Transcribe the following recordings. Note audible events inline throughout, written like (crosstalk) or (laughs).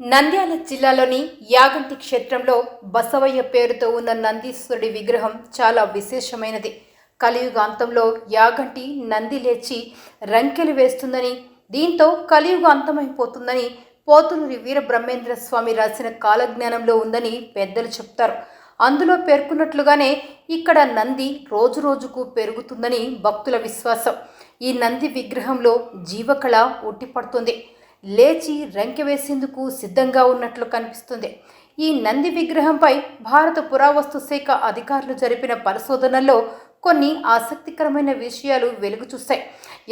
నంద్యాల జిల్లాలోని యాగంటి క్షేత్రంలో బసవయ్య పేరుతో ఉన్న నందీశ్వరుడి విగ్రహం చాలా విశేషమైనది. కలియుగాంతంలో యాగంటి నంది లేచి రంకెలు వేస్తుందని దీంతో కలియుగ అంతమైపోతుందని పోతులూరి వీరబ్రహ్మేంద్ర స్వామి రాసిన కాలజ్ఞానంలో ఉందని పెద్దలు చెప్తారు. అందులో పేర్కొన్నట్లుగానే ఇక్కడ నంది రోజు రోజుకు పెరుగుతుందని భక్తుల విశ్వాసం. ఈ నంది విగ్రహంలో జీవకళ ఉట్టిపడుతుంది లేచి రంకె వేసేందుకు సిద్ధంగా ఉన్నట్లు కనిపిస్తుంది. ఈ నంది విగ్రహంపై భారత పురావస్తు శాఖ అధికారులు జరిపిన పరిశోధనల్లో కొన్ని ఆసక్తికరమైన విషయాలు వెలుగు చూస్తాయి.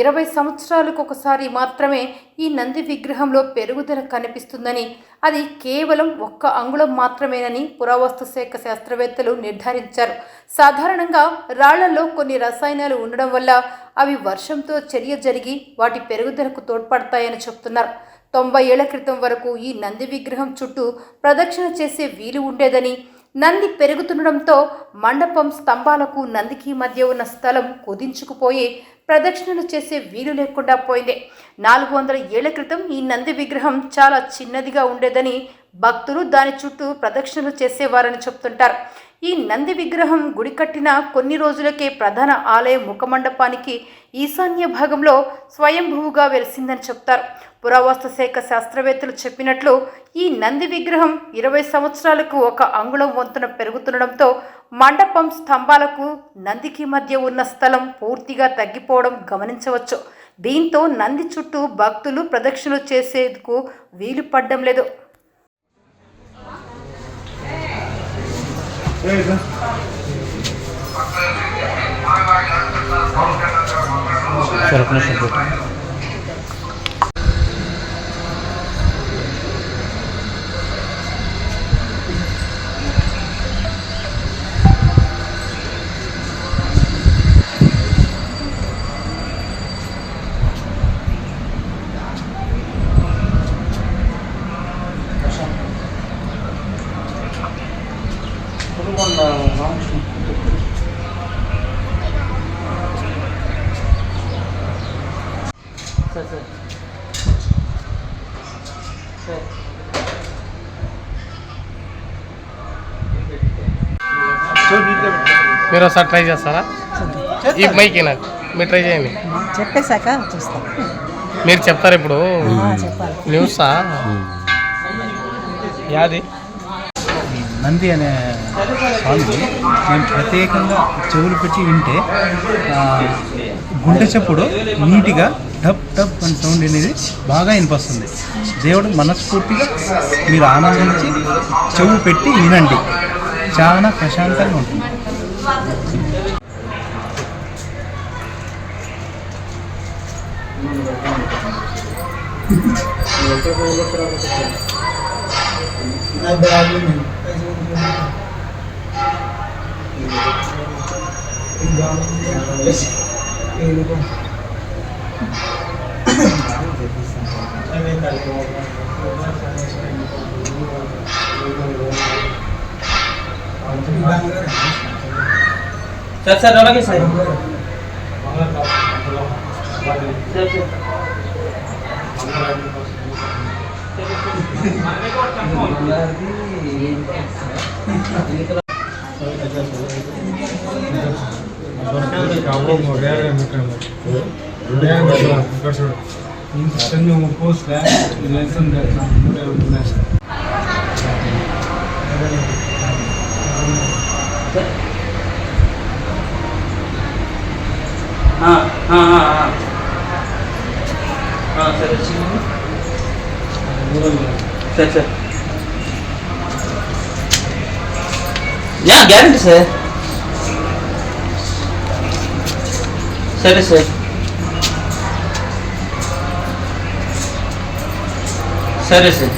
ఇరవై సంవత్సరాలకు ఒకసారి మాత్రమే ఈ నంది విగ్రహంలో పెరుగుదల కనిపిస్తుందని అది కేవలం ఒక్క అంగుళం మాత్రమేనని పురావస్తు శాఖ శాస్త్రవేత్తలు నిర్ధారించారు. సాధారణంగా రాళ్ళలో కొన్ని రసాయనాలు ఉండడం వల్ల అవి వర్షంతో చర్య జరిగి వాటి పెరుగుదలకు తోడ్పడతాయని చెప్తున్నారు. తొంభై ఏళ్ళ క్రితం వరకు ఈ నంది విగ్రహం చుట్టూ ప్రదక్షిణ చేసే వీలు ఉండేదని నంది పెరుగుతుండడంతో మండపం స్తంభాలకు నందికి మధ్య ఉన్న స్థలం కుదించుకుపోయి ప్రదక్షిణలు చేసే వీలు లేకుండా పోయింది. నాలుగు వందల ఏళ్ళ క్రితం ఈ నంది విగ్రహం చాలా చిన్నదిగా ఉండేదని భక్తులు దాని చుట్టూ ప్రదక్షిణలు చేసేవారని చెప్తుంటారు. ఈ నంది విగ్రహం గుడి కట్టిన కొన్ని రోజులకే ప్రధాన ఆలయ ముఖమండపానికి ఈశాన్య భాగంలో స్వయంభువుగా వెలిసిందని చెప్తారు. పురావస్తు శాఖ శాస్త్రవేత్తలు చెప్పినట్లు ఈ నంది విగ్రహం ఇరవై సంవత్సరాలకు ఒక అంగుళం వంతున పెరుగుతుండడంతో మండపం స్తంభాలకు నందికి మధ్య ఉన్న స్థలం పూర్తిగా తగ్గిపోవడం గమనించవచ్చు. దీంతో నంది చుట్టూ భక్తులు ప్రదక్షిణలు చేసేందుకు వీలు పడ్డం లేదు. సార్ ఒక నిమిషం కూర్చో. సార్ సార్ సార్ మీరు ఒకసారి ట్రై చేస్తారా? ఈ మైక్ నాకు. మీరు ట్రై చేయండి. చెప్పేశాక చూస్తాం. మీరు చెప్తారు ఇప్పుడు? ఆ, చెప్పాలి. న్యూసా? యాది? నంది అనే సాంగ్ నేను ప్రత్యేకంగా చెవులు పెట్టి వింటే గుండె చప్పుడు నీట్గా టప్ టప్ అని సౌండ్ అనేది బాగా వినిపిస్తుంది. దేవుడు మనస్ఫూర్తిగా మీరు ఆనందించి చెవు పెట్టి వినండి. చాలా ప్రశాంతంగా ఉంటుంది. సార్ (laughs) సార్ అలాగే సార్ సార్ సార్ ఆ, ఆ, ఆ, ఆ. ఆ, సరే సరే sir. Ya gel bize. Söyle söyle. Söylesin.